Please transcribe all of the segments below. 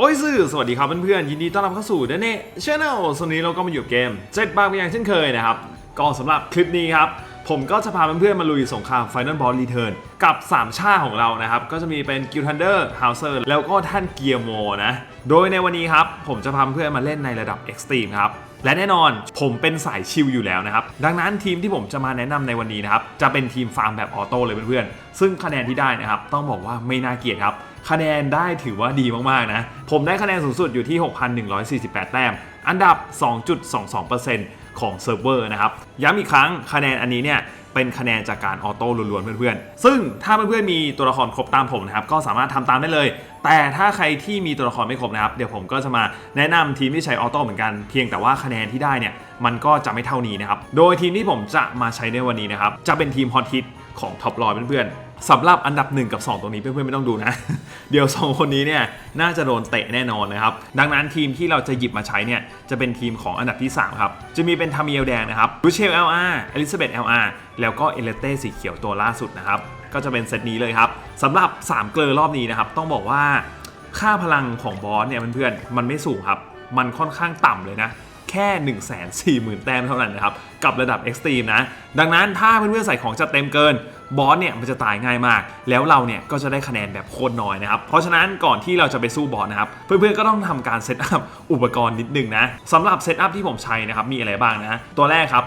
โอ้ยสื่อสวัสดีครับเพื่อนๆยินดีต้อนรับเข้าสู่เดนเน่ชแนลส่วนนี้เราก็มาอยู่เกมเจ็ดบางอย่างเช่นเคยนะครับก็สำหรับคลิปนี้ครับ ผมก็จะพาเพื่อนๆมาลุยสงคราม Final Boss Return กับ 3 ชาติของเรานะครับ ก็จะมีเป็น g i l Thunder Hauser แล้วก็ท่านเกียร์โมนะ โดยในวันนี้ครับ ผมจะพาเพื่อนมาเล่นในระดับ Extreme ครับและแน่นอนผมเป็นสายชิลอยู่แล้วนะครับ ดังนั้นทีมที่ผมจะมาแนะนำในวันนี้นะครับ จะเป็นทีมฟาร์มแบบออโต้เลยเพื่อนๆ ซึ่งคะแนนที่ได้นะครับ ต้องบอกว่าไม่น่าเกียดครับ คะแนนได้ถือว่าดีมาก ๆ นะ ผมได้คะแนนสูงสุดอยู่ที่ 6,148 แต้ม อันดับ 2.22%ของเซิร์ฟเวอร์นะครับ ย้ำอีกครั้งคะแนนอันนี้เนี่ยเป็นคะแนนจากการออโต้ล้วนๆเพื่อนๆ ซึ่งถ้าเพื่อนๆมีตัวละครครบตามผมนะครับก็สามารถทำตามได้เลย แต่ถ้าใครที่มีตัวละครไม่ครบนะครับเดี๋ยวผมก็จะมาแนะนำทีมที่ใช้ออโต้เหมือนกันเพียงแต่ว่าคะแนนที่ได้เนี่ยมันก็จะไม่เท่านี้นะครับ โดยทีมที่ผมจะมาใช้ในวันนี้นะครับจะเป็นทีมฮอตฮิตของท็อปรอยเพื่อนๆ สำหรับอันดับ 1 กับ 2 ตรงนี้เพื่อนๆไม่ต้องดูนะ เดี๋ยว 2 คนนี้เนี่ยน่าจะโดนเตะแน่นอนนะครับ ดังนั้นทีมที่เราจะหยิบมาใช้เนี่ยจะเป็นทีมของอันดับที่ 3 ครับ จะมีเป็นทามิเอลแดงนะครับรูเชล LR อลิซาเบธ LR แล้วก็เอเลเต้สีเขียวตัวล่าสุดนะครับ ก็จะเป็นเซตนี้เลยครับสำหรับ 3 เกลอรอบนี้นะครับ ต้องบอกว่าค่าพลังของบอสเนี่ยเพื่อนๆมันไม่สูงครับ มันค่อนข้างต่ำเลยนะแค่ 1 4 0 0 0 0 แต้มเท่านั้นนะครับ กับระดับ Extreme นะ ดังนั้นถ้าเพื่อนๆใส่ของจัดเต็มเกิน บอสเนี่ยมันจะตายง่ายมาก แล้วเราเนี่ยก็จะได้คะแนนแบบโคตรน้อยนะครับ เพราะฉะนั้นก่อนที่เราจะไปสู้บอสนะครับ เพื่อนๆก็ต้องทำการเซตอัพอุปกรณ์นิดนึงนะสำหรับเซตอัพที่ผมใช้นะครับมีอะไรบ้างนะตัวแรกครับ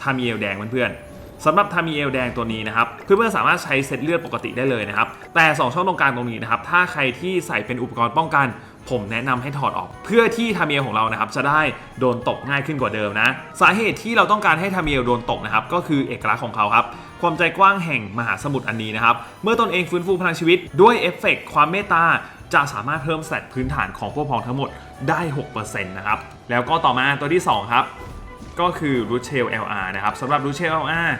ทามีเอลแดงเพื่อนๆสำหรับทามีเอลแดงตัวนี้นะครับเพื่อนๆสามารถใช้เซตเลือดปกติได้เลยนะครับ แต่ 2 ช่องตรงกลางตรงนี้นะครับ ถ้าใครที่ใส่เป็นอุปกรณ์ป้องกัน ผมแนะนำให้ถอดออก เพื่อที่ทามีเอลของเรานะครับ จะได้โดนตกง่ายขึ้นกว่าเดิมนะ สาเหตุที่เราต้องการให้ทามีเอลโดนตกนะครับ ก็คือเอกลักษณ์ของเขาครับ ความใจกว้างแห่งมหาสมุทรอันนี้นะครับ เมื่อตนเองฟื้นฟูพลังชีวิตด้วยเอฟเฟกต์ความเมตตาจะสามารถเพิ่มสตตพื้นฐานของพวกพ้องทั้งหมดได้ 6%นะครับ แล้วก็ต่อมาตัวที่ 2 ครับ ก็คือ r u c h e l LR นะครับสำหรับ r u c h e l LR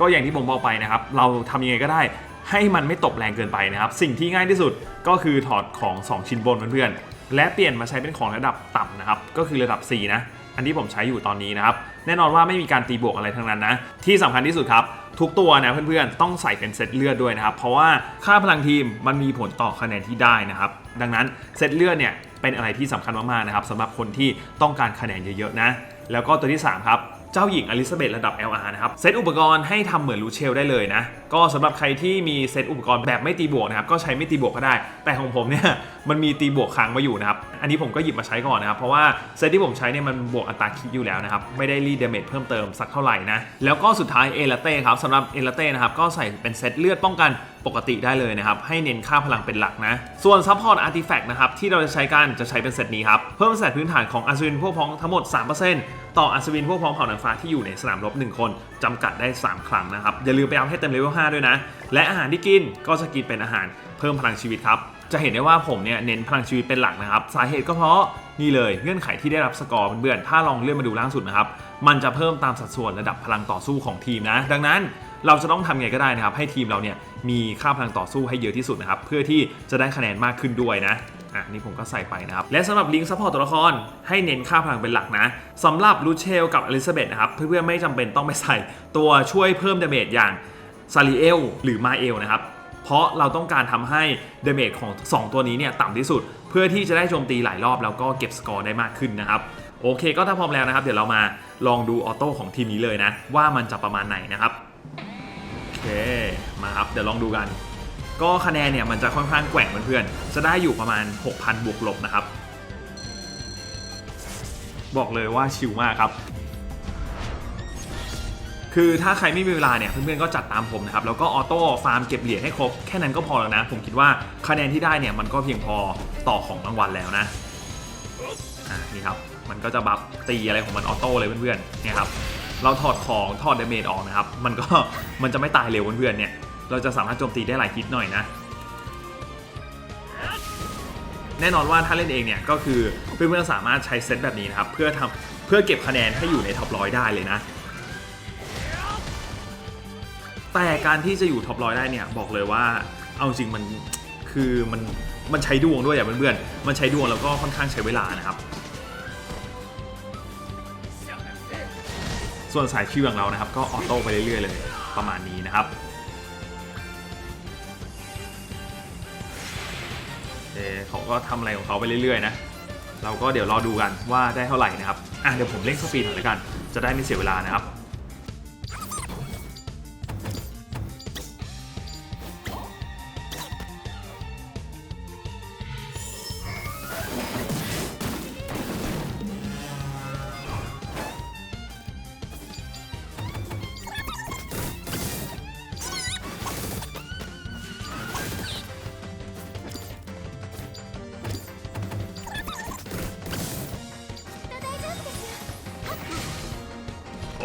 ก็อย่างที่ผมบอกไปนะครับ เราทำยังไงก็ได้ให้มันไม่ตกแรงเกินไปนะครับ สิ่งที่ง่ายที่สุดก็คือถอดของ 2 ชิ้นบนเพื่อนๆ และเปลี่ยนมาใช้เป็นของระดับต่ำนะครับ ก็คือระดับ 4 นะ อันที่ผมใช้อยู่ตอนนี้นะครับ แน่นอนว่าไม่มีการตีบวกอะไรทั้งนั้นนะ ที่สำคัญที่สุดครับ ทุกตัวนะเพื่อนๆ ต้องใส่เป็นเซตเลือดด้วยนะครับ เพราะว่าค่าพลังทีมมันมีผลต่อคะแนนที่ได้นะครับ ดังนั้นเซตเลือดเนี่ยเป็นอะไรที่สำคัญมากๆนะครับสำหรับคนที่ต้องการคะแนนเยอะๆนะ แล้วก็ตัวที่ 3 ครับ เจ้าหญิงอลิซาเบธระดับ LR นะครับ เซตอุปกรณ์ให้ทำเหมือนลูเชลได้เลยนะก็สำหรับใครที่มีเซตอุปกรณ์แบบไม่ตีบวกนะครับก็ใช้ไม่ตีบวกก็ได้ แต่ของผมเนี่ยมันมีตีบวกค้างมาอยู่นะครับอันนี้ผมก็หยิบมาใช้ก่อนนะครับเพราะว่าเซตที่ผมใช้เนี่ยมันบวกอัตราคิดอยู่แล้วนะครับไม่ได้รีดเดเมจเพิ่มเติมสักเท่าไหร่นะแล้วก็สุดท้ายเอลเต้ครับสำหรับเอลเต้นะครับก็ใส่เป็นเซตเลือดป้องกันปกติได้เลยนะครับให้เน้นค่าพลังเป็นหลักนะ ส่วนซัพพอร์ตอาร์ติแฟกต์นะครับที่เราจะใช้กันจะใช้เป็นเซตนี้ครับเพิ่มสเตตพื้นฐานของอัศวินพวกพ้องทั้งหมด 3%ต่ออัศวินพวกพ้องเผ่านางฟ้าที่อยู่ในสนามรบ1คนจำกัดได้ 3 ครั้งนะครับอย่าลืมไปเอาให้เต็มเลเวล5ด้วยนะ และอาหารที่กินก็จะกินเป็นอาหารเพิ่มพลังชีวิตครับ จะเห็นได้ว่าผมเนี่ยเน้นพลังชีวิตเป็นหลักนะครับ สาเหตุก็เพราะนี่เลยเงื่อนไขที่ได้รับสกอร์เพื่อนๆถ้าลองเลื่อนมาดูล่างสุดนะครับ มันจะเพิ่มตามสัดส่วนระดับพลังต่อสู้ของทีมนะ ดังนั้นเราจะต้องทำไงก็ได้นะครับ ให้ทีมเราเนี่ยมีค่าพลังต่อสู้ให้เยอะที่สุดนะครับ เพื่อที่จะได้คะแนนมากขึ้นด้วยนะอะนี่ผมก็ใส่ไปนะครับ และสำหรับลิงก์ซัพพอร์ตตัวละครให้เน้นค่าพลังเป็นหลักนะสำหรับลูเชลกับอลิซาเบธนะครับ เพื่อนๆไม่จำเป็นต้องไปใส่ตัวช่วยเพิ่มดาเมจอย่าง ซาริเอลหรือมาเอลนะครับ เพราะเราต้องการทำให้เดเมจของ 2 ตัวนี้เนี่ยต่ำที่สุด เพื่อที่จะได้โจมตีหลายรอบแล้วก็เก็บสกอร์ได้มากขึ้นนะครับโอเคก็ถ้าพร้อมแล้วนะครับ เดี๋ยวเรามาลองดูออโต้ของทีมนี้เลยนะ ว่ามันจะประมาณไหนนะครับโอเคมาครับเดี๋ยวลองดูกัน ก็คะแนนเนี่ยมันจะค่อนข้างแกว่งเพื่อนๆจะได้อยู่ประมาณ 6,000 บวกลบนะครับ บอกเลยว่าชิลมากครับ คือถ้าใครไม่มีเวลาเนี่ยเพื่อนๆก็จัดตามผมนะครับแล้วก็ออโต้ฟาร์มเก็บเหรียญให้ครบแค่นั้นก็พอแล้วนะ ผมคิดว่าคะแนนที่ได้เนี่ยมันก็เพียงพอต่อของรางวัลแล้วนะอ่านี่ครับมันก็จะบัฟตีอะไรของมันออโต้เลยเพื่อนๆเนี่ยครับเราถอดของถอดเดเมจออกนะครับมันก็มันจะไม่ตายเร็วเพื่อนๆเนี่ยเราจะสามารถโจมตีได้หลายฮิตหน่อยนะแน่นอนว่าถ้าเล่นเองเนี่ยก็คือเพื่อนๆสามารถใช้เซตแบบนี้นะครับเพื่อทำเพื่อเก็บคะแนนให้อยู่ในท็อปร้อยได้เลยนะ แต่การที่จะอยู่ท็อปร้อยได้เนี่ยบอกเลยว่าเอาจริงมันคือมันมันใช้ดวงด้วยอะเพื่อนๆมันใช้ดวงแล้วก็ค่อนข้างใช้เวลานะครับ ส่วนสายคิวอย่างเรานะครับ ก็ออโต้ไปเรื่อยๆเลยประมาณนี้นะครับโอเคเขาก็ทำอะไรของเขาไปเรื่อยๆนะเราก็เดี๋ยวรอดูกันว่าได้เท่าไหร่นะครับอะเดี๋ยวผมเร่งสปีดหน่อยละกัน จะได้ไม่เสียเวลานะครับ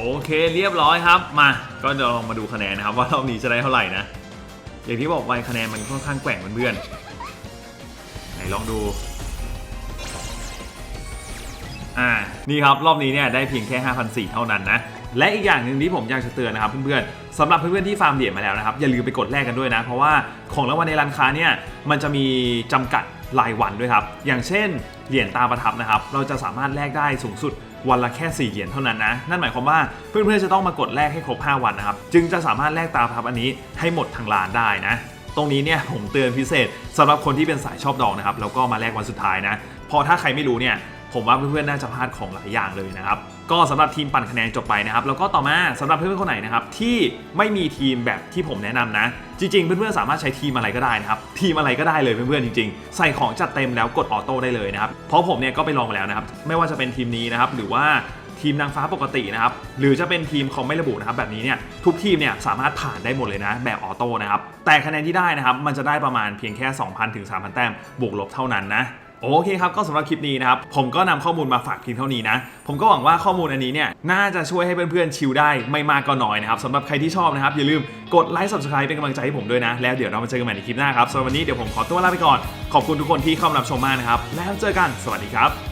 โอเคเรียบร้อยครับ มา ก็เดี๋ยวลองมาดูคะแนนนะครับ ว่ารอบนี้จะได้เท่าไหร่นะ อย่างที่บอกไปคะแนนมันค่อนข้างแกว่งเพื่อนๆไหนลองดู อ่า นี่ครับรอบนี้เนี่ยได้เพียงแค่5,400เท่านั้นนะและอีกอย่างหนึ่งที่ผมอยากจะเตือนนะครับเพื่อนๆสำหรับเพื่อนๆที่ฟาร์มเหรียญมาแล้วนะครับอย่าลืมไปกดแลกกันด้วยนะ เพราะว่าของรางวัลในร้านค้าเนี่ยมันจะมีจำกัดรายวันด้วยครับ อย่างเช่นเหรียญตาประทับนะครับ เราจะสามารถแลกได้สูงสุด วันละแค่ 4 เหรียญเท่านั้นนะ นั่นหมายความว่าเพื่อนๆจะต้องมากดแลกให้ครบ 5 วันนะครับ จึงจะสามารถแลกตาพับอันนี้ให้หมดทางร้านได้นะ ตรงนี้เนี่ยผมเตือนพิเศษสำหรับคนที่เป็นสายชอบดองนะครับแล้วก็มาแลกวันสุดท้ายนะ พอถ้าใครไม่รู้เนี่ยผมว่าเพื่อนๆน่าจะพลาดของหลายอย่างเลยนะครับ ก็สำหรับทีมปั่นคะแนนจบไปนะครับ แล้วก็ต่อมาสำหรับเพื่อนๆคนไหนนะครับที่ไม่มีทีมแบบที่ผมแนะนำนะ จริงๆ เพื่อนๆสามารถใช้ทีมอะไรก็ได้นะครับ ทีมอะไรก็ได้เลยเพื่อนๆจริง ๆ ใส่ของจัดเต็มแล้วกดออโต้ได้เลยนะครับ เพราะผมเนี่ยก็ไปลองมาแล้วนะครับ ไม่ว่าจะเป็นทีมนี้นะครับหรือว่าทีมนางฟ้าปกตินะครับ หรือจะเป็นทีมคอมไม่ระบุนะครับ แบบนี้เนี่ยทุกทีมเนี่ยสามารถผ่านได้หมดเลยนะ แบบออโต้นะครับ แต่คะแนนที่ได้นะครับ มันจะได้ประมาณเพียงแค่ 2,000ถึง3,000 แต้มบวกลบเท่านั้นนะ โอเคครับก็สำหรับคลิปนี้นะครับผมก็นำข้อมูลมาฝากเพียงเท่านี้นะ ผมก็หวังว่าข้อมูลอันนี้เนี่ยน่าจะช่วยให้เพื่อนๆชิลได้ไม่มากก็น้อยนะครับสำหรับใครที่ชอบนะครับอย่าลืมกดไลค์ subscribe เป็นกำลังใจให้ผมด้วยนะ แล้วเดี๋ยวเรามาเจอกันใหม่ในคลิปหน้าครับสำหรับวันนี้เดี๋ยวผมขอตัวลาไปก่อน ขอบคุณทุกคนที่เข้ามารับชมมากนะครับแล้วเจอกันสวัสดีครับ